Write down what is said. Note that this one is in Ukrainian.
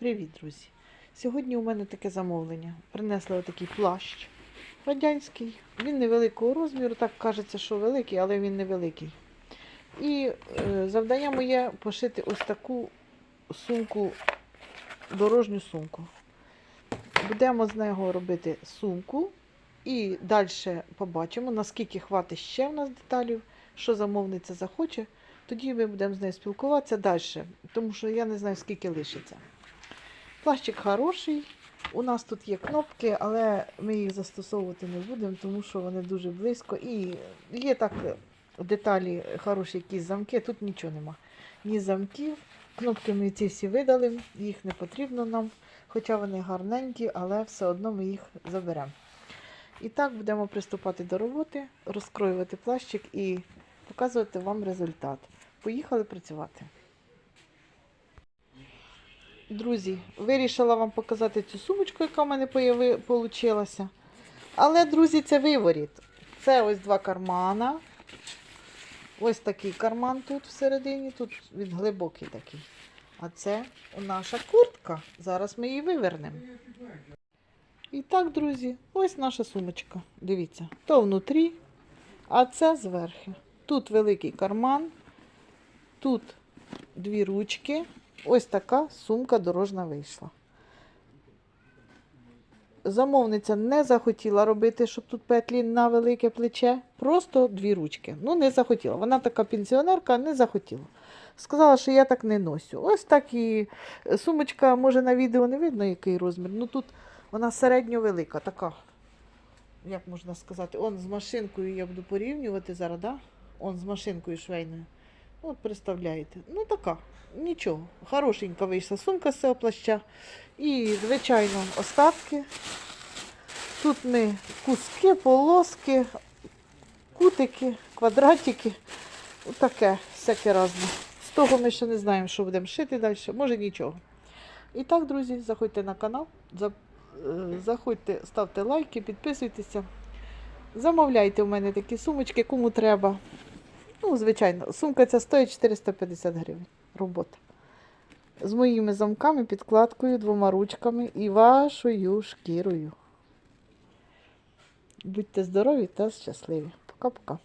Привіт, друзі! Сьогодні у мене таке замовлення. Принесли отакий плащ радянський. Він невеликого розміру, так кажеться, що великий, але він невеликий. І е, завдання моє пошити ось таку сумку, дорожню сумку. Будемо з нього робити сумку. І далі побачимо, наскільки хватить ще в нас деталів, що замовниця захоче. Тоді ми будемо з нею спілкуватися далі, тому що я не знаю, скільки лишиться. Плащик хороший. У нас тут є кнопки, але ми їх застосовувати не будемо, тому що вони дуже близько. І є так деталі, хороші якісь замки, тут нічого нема. Ні замків. Кнопки ми ці всі видали, їх не потрібно нам, хоча вони гарненькі, але все одно ми їх заберемо. І так будемо приступати до роботи, розкроювати плащик і показувати вам результат. Поїхали працювати. Друзі, вирішила вам показати цю сумочку, яка в мене вийшла. Але, друзі, це виворіт. Це ось два кармана. Ось такий карман тут всередині, тут він глибокий такий. А це наша куртка. Зараз ми її вивернемо. І так, друзі, ось наша сумочка. Дивіться, то внутрі, а це зверху. Тут великий карман, тут дві ручки. Ось така сумка дорожна вийшла. Замовниця не захотіла робити, щоб тут петлі на велике плече, просто дві ручки. Ну, не захотіла. Вона така пенсіонерка, не захотіла. Сказала, що я так не носю. Ось так і сумочка, може, на відео не видно, який розмір. Ну тут вона середньо велика, така. Як можна сказати, он з машинкою я буду порівнювати зараз, да? Он з машинкою швейною. От представляєте. Ну така, нічого. Хорошенька вийшла сумка з цього плаща. І, звичайно, остатки. Тут ми куски, полоски, кутики, квадратики. Таке, всяке разне. З того ми ще не знаємо, що будемо шити далі. Може нічого. І так, друзі, заходьте на канал, е, заходьте, ставте лайки, підписуйтеся. Замовляйте у мене такі сумочки, кому треба. Ну, звичайно, сумка ця стоїть 450 гривень. Робота. З моїми замками, підкладкою, двома ручками і вашою шкірою. Будьте здорові та щасливі. Пока-пока.